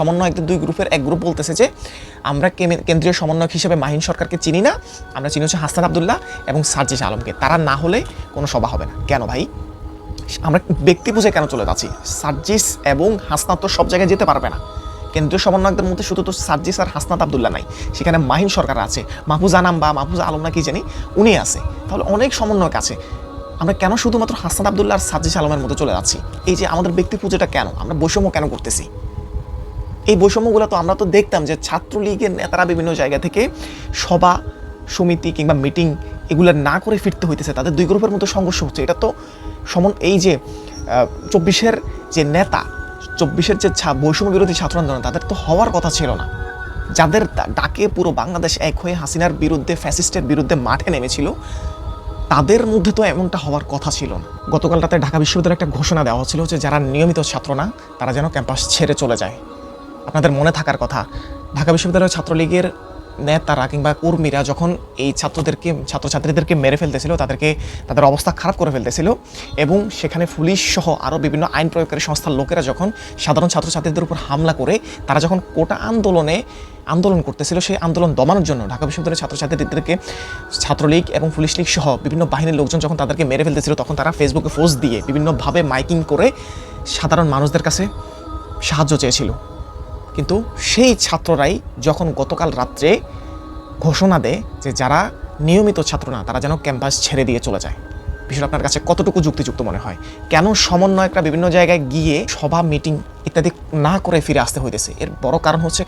সমন্বয়কদের দুই গ্রুপের এক গ্রুপ বলতেছে যে, আমরা কেন্দ্রীয় সমন্বয়ক হিসেবে মাহিন সরকারকে চিনি না, আমরা চিনি হচ্ছে হাসান আবদুল্লাহ এবং সার্জিস আলমকে। তারা না হলে কোনো সভা হবে না। কেন ভাই? আমরা ব্যক্তি বুঝে কেন চলে যাচ্ছি? সার্জিস এবং হাসনাত তো সব জায়গায় যেতে পারবে না। কেন্দ্রীয় সমন্বয়কদের মধ্যে শুধু তো সার্জিস আর হাসনাত আবদুল্লাহ নাই, সেখানে মাহিন সরকার আছে, মাহফুজ আনাম বা মাহফুজ আলম না কি জানি, উনি আছে। তাহলে অনেক সমন্বয়ক আছে। আমরা কেন শুধুমাত্র হাসনাত আবদুল্লাহ আর সার্জিস আলমের মধ্যে চলে যাচ্ছি? এই যে আমাদের ব্যক্তি পুজোটা কেন? আমরা বৈষম্য কেন করতেছি? এই বৈষম্যগুলো তো আমরা তো দেখতাম যে ছাত্রলীগের নেতারা বিভিন্ন জায়গা থেকে সভা, সমিতি কিংবা মিটিং এগুলো না করে ফিরতে হইতেছে। তাদের দুই গ্রুপের মধ্যে সংঘর্ষ হচ্ছে। এটা তো সমন এই যে চব্বিশের যে নেতা, চব্বিশের যে বৈষম্য বিরোধী ছাত্র আন্দোলন, তাদের তো হওয়ার কথা ছিল না। যাদের ডাকে পুরো বাংলাদেশ এক হয়ে হাসিনার বিরুদ্ধে, ফ্যাসিস্টের বিরুদ্ধে মাঠে নেমেছিল, তাদের মধ্যে তো এমনটা হওয়ার কথা ছিল না। গতকাল রাতে ঢাকা বিশ্ববিদ্যালয়ে একটা ঘোষণা দেওয়া হচ্ছিল যে যারা নিয়মিত ছাত্র না, তারা যেন ক্যাম্পাস ছেড়ে চলে যায়। আপনাদের মনে থাকার কথা। ঢাকা বিশ্ববিদ্যালয়ের ছাত্রলীগের নেতারা কিংবা কর্মীরা যখন এই ছাত্রদেরকে, ছাত্রছাত্রীদেরকে মেরে ফেলতেছিল, তাদেরকে, তাদের অবস্থা খারাপ করে ফেলতেছিল এবং সেখানে পুলিশ সহ আরও বিভিন্ন আইন প্রয়োগকারী সংস্থার লোকেরা যখন সাধারণ ছাত্রছাত্রীদের উপর হামলা করে, তারা যখন কোটা আন্দোলনে আন্দোলন করতেছিল, সেই আন্দোলন দমানোর জন্য ঢাকা বিশ্ববিদ্যালয়ের ছাত্রছাত্রীদেরকে ছাত্রলীগ এবং পুলিশ লীগ সহ বিভিন্ন বাহিনীর লোকজন যখন তাদেরকে মেরে ফেলতেছিল, তখন তারা ফেসবুকে পোস্ট দিয়ে বিভিন্নভাবে মাইকিং করে সাধারণ মানুষদের কাছে সাহায্য চেয়েছিল। কিন্তু সেই ছাত্ররাই যখন গতকাল রাত্রে ঘোষণা দেয় যে যারা নিয়মিত ছাত্র না, তারা যেন ক্যাম্পাস ছেড়ে দিয়ে চলে যায়। বিষয়টা আপনার কাছে কতটুকু যুক্তিযুক্ত মনে হয়? কেন সমন্বয়করা বিভিন্ন জায়গায় গিয়ে সভা, মিটিং ইত্যাদি না করে ফিরে আসতে হইতেছে? এর বড় কারণ হচ্ছে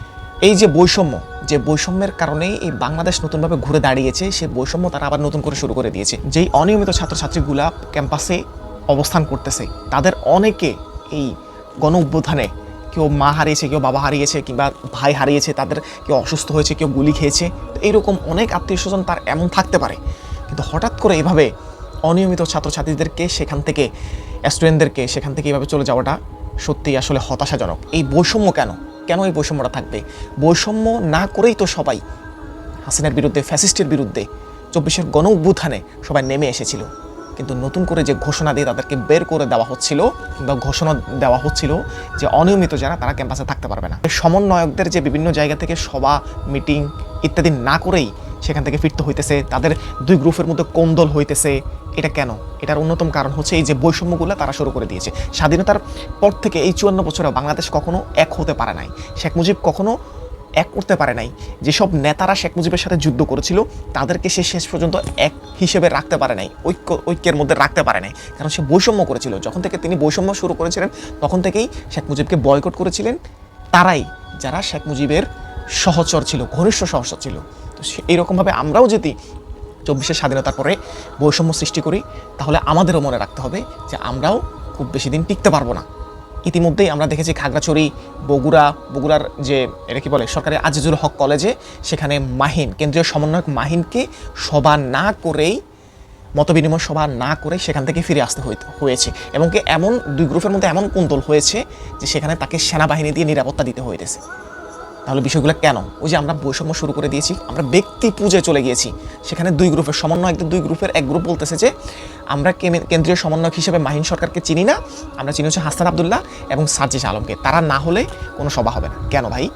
এই যে বৈষম্য, যে বৈষম্যের কারণেই এই বাংলাদেশ নতুনভাবে ঘুরে দাঁড়িয়েছে, সে বৈষম্য তারা আবার নতুন করে শুরু করে দিয়েছে। যেই অনিয়মিত ছাত্রছাত্রীগুলা ক্যাম্পাসে অবস্থান করতেছে, তাদের অনেকে এই গণ কেউ মা হারিয়েছে, কেউ বাবা হারিয়েছে, কিংবা ভাই হারিয়েছে, তাদের কেউ অসুস্থ হয়েছে, কেউ গুলি খেয়েছে, তো এইরকম অনেক আত্মীয় স্বজন তার এমন থাকতে পারে। কিন্তু হঠাৎ করে এভাবে অনিয়মিত ছাত্রছাত্রীদেরকে সেখান থেকে স্টুডেন্টদেরকে সেখান থেকে এভাবে চলে যাওয়াটা সত্যিই আসলে হতাশাজনক। এই বৈষম্য কেন? কেন এই বৈষম্যটা থাকবে? বৈষম্য না করেই তো সবাই হাসিনার বিরুদ্ধে, ফ্যাসিস্টের বিরুদ্ধে, চব্বিশের গণ অভ্যুত্থানে সবাই নেমে এসেছিল। কিন্তু নতুন করে যে ঘোষণা দিয়ে তাদেরকে বের করে দেওয়া হচ্ছিল কিংবা ঘোষণা দেওয়া হচ্ছিল যে অনিয়মিত যারা, তারা ক্যাম্পাসে থাকতে পারবে না। সমন্বয়কদের যে বিভিন্ন জায়গা থেকে সভা, মিটিং ইত্যাদি না করেই সেখান থেকে ফিরতে হইতেছে। তাদের দুই গ্রুপের মধ্যে কোন্দল হইতেছে, এটা কেন? এটার অন্যতম কারণ হচ্ছে এই যে বৈষম্যগুলো তারা শুরু করে দিয়েছে। স্বাধীনতার পর থেকে এই চুয়ান্ন বছরে বাংলাদেশ কখনো এক হতে পারে নাই। শেখ মুজিব কখনো এক করতে পারে নাই। যেসব নেতারা শেখ মুজিবের সাথে যুদ্ধ করেছিল, তাদেরকে সে শেষ পর্যন্ত এক হিসেবে রাখতে পারে নাই, ঐক্য, ঐক্যের মধ্যে রাখতে পারে নাই। কারণ সে বৈষম্য করেছিল। যখন থেকে তিনি বৈষম্য শুরু করেছিলেন, তখন থেকেই শেখ মুজিবকে বয়কট করেছিলেন। তারাই যারা শেখ মুজিবের সহচর ছিল, ঘনিষ্ঠ সহচর ছিল। তো এইরকমভাবে আমরাও যদি চব্বিশের স্বাধীনতার পরে বৈষম্য সৃষ্টি করি, তাহলে আমাদেরও মনে রাখতে হবে যে আমরাও খুব বেশি দিন টিকতে পারব না। ইতিমধ্যেই আমরা দেখেছি খাগড়াছড়ি, বগুড়া, বগুড়ার যে, এটা কি বলে, সরকারি আজিজুল হক কলেজে সেখানে মাহিন, কেন্দ্রীয় সমন্বয়ক মাহিনকে সভা না করেই, মতবিনিময় সভা না করে সেখান থেকে ফিরে আসতে হয়েছে। এবং কি এমন, দুই গ্রুপের মধ্যে এমন কুন্তল হয়েছে যে সেখানে তাকে সেনাবাহিনী দিয়ে নিরাপত্তা দিতে হয়েছে তাহলে বিষয়গুলো কেন? ওই যে আমরা বৈষম্য শুরু করে দিয়েছি, আমরা ব্যক্তি পূজায় চলে গিয়েছি। সেখানে দুই গ্রুপের সমন্বয়কদের দুই গ্রুপের এক গ্রুপ বলতেছে যে, আমরা কেন্দ্রীয় সমন্বয়ক হিসেবে মাহিন সরকারকে চিনি না, আমরা চিনি হচ্ছে হাসান আবদুল্লাহ এবং সার্জিস আলমকে। তারা না হলে কোনো সভা হবে না। কেন ভাই?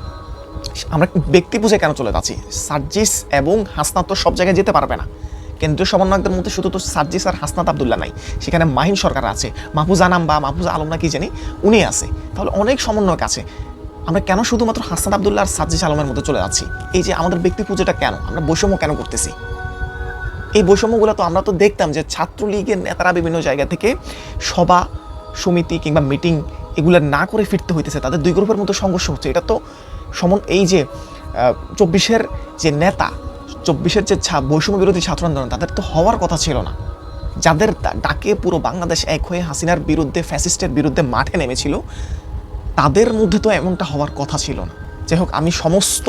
আমরা ব্যক্তি বুঝে কেন চলে যাচ্ছি? সার্জিস এবং হাসনাত তো সব জায়গায় যেতে পারবে না। কেন্দ্রীয় সমন্বয়কদের মধ্যে শুধু তো সার্জিস আর হাসনাত আবদুল্লাহ নাই। সেখানে মাহিন সরকার আছে। মাহফুজ আনাম বা মাহফুজ আলম না কি জানি? উনি আছে। তাহলে অনেক সমন্বয়ক আছে। আমরা কেন শুধুমাত্র হাসান আবদুল্লাহ আর সার্জিস আলমের মধ্যে চলে যাচ্ছি? এই যে আমাদের ব্যক্তি পুজোটা কেন? আমরা বৈষম্য কেন করতেছি? এই বৈষম্যগুলো তো আমরা তো দেখতাম যে ছাত্রলীগের নেতারা বিভিন্ন জায়গা থেকে সভা, সমিতি কিংবা মিটিং এগুলো না করে ফিরতে হইতেছে। তাদের দুই গ্রুপের মধ্যে সংঘর্ষ হচ্ছে। এটা তো সমন এই যে চব্বিশের যে নেতা, চব্বিশের যে বৈষম্য বিরোধী ছাত্র আন্দোলন, তাদের তো হওয়ার কথা ছিল না। যাদের ডাকে পুরো বাংলাদেশ এক হয়ে হাসিনার বিরুদ্ধে, ফ্যাসিস্টের বিরুদ্ধে মাঠে নেমেছিল তাদের মধ্যে তো এমনটা হওয়ার কথা ছিল না। যাই হোক, আমি সমস্ত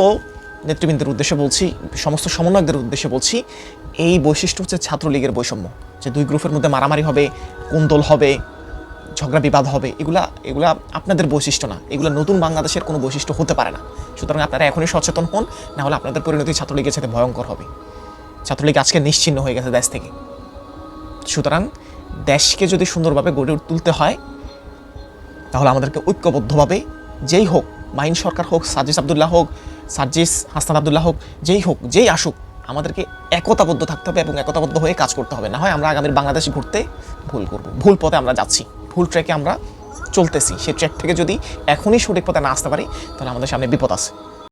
নেতৃবৃন্দের উদ্দেশ্যে বলছি, সমস্ত সমন্বয়কদের উদ্দেশ্যে বলছি, এই বৈশিষ্ট্য হচ্ছে ছাত্রলীগের বৈষম্য। যে দুই গ্রুপের মধ্যে মারামারি হবে কোন্দল হবে, ঝগড়া বিবাদ হবে, এগুলা এগুলা আপনাদের বৈশিষ্ট্য না। এগুলো নতুন বাংলাদেশের কোনো বৈশিষ্ট্য হতে পারে না। সুতরাং আপনারা এখনই সচেতন হন, না হলে আপনাদের পরিণতি ছাত্রলীগের সাথে ভয়ঙ্কর হবে। ছাত্রলীগ আজকে নিশ্চিন্ন হয়ে গেছে দেশ থেকে। সুতরাং দেশকে যদি সুন্দরভাবে গড়ে তুলতে হয় তাহলে আমাদেরকে ঐক্যবদ্ধভাবে যেই হোক, মাইন সরকার হোক সাজিস আবদুল্লাহ হোক সার্জিস হাসান আবদুল্লাহ হোক, যেই হোক, যেই আসুক, আমাদেরকে একতাবদ্ধ থাকতে হবে এবং একতাবদ্ধ হয়ে কাজ করতে হবে। না হয় আমরা আগামীর বাংলাদেশ ঘুরতে ভুল করব, ভুল পথে আমরা যাচ্ছি, ভুল ট্র্যাকে আমরা চলতেছি। সেই ট্র্যাক থেকে যদি এখনই সঠিক পথে না আসতে পারি, তাহলে আমাদের সামনে বিপদ আছে।